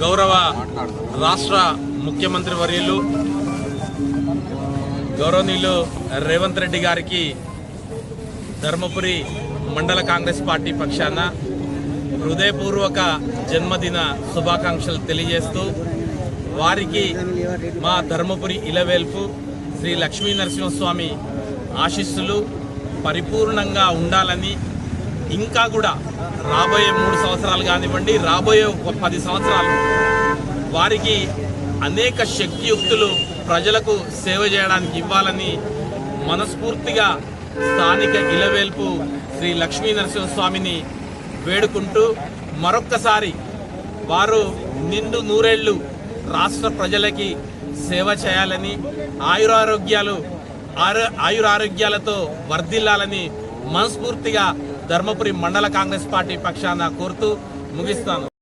గౌరవ రాష్ట్ర ముఖ్యమంత్రి వర్యులు గౌరవనీయులు రేవంత్ రెడ్డి గారికి ధర్మపురి మండల కాంగ్రెస్ పార్టీ పక్షాన హృదయపూర్వక జన్మదిన శుభాకాంక్షలు తెలియజేస్తూ వారికి మా ధర్మపురి ఇలవేల్పు శ్రీ లక్ష్మీ నరసింహస్వామి ఆశీస్సులు పరిపూర్ణంగా ఉండాలని ఇంకా కూడా రాబోయే మూడు సంవత్సరాలు కానివ్వండి రాబోయే ఒక పది సంవత్సరాలు వారికి అనేక శక్తియుక్తులు ప్రజలకు సేవ చేయడానికి ఇవ్వాలని మనస్ఫూర్తిగా స్థానిక ఇలవేల్పు శ్రీ లక్ష్మీ నరసింహస్వామిని వేడుకుంటూ మరొక్కసారి వారు నిండు నూరేళ్ళు రాష్ట్ర ప్రజలకి సేవ చేయాలని ఆయురారోగ్యాలు ఆరో- ఆయురారోగ్యాలతో వర్ధిల్లాలని మనస్ఫూర్తిగా ధర్మపురి మండల కాంగ్రెస్ పార్టీ పక్షాన కోరుతూ ముగిస్తాను.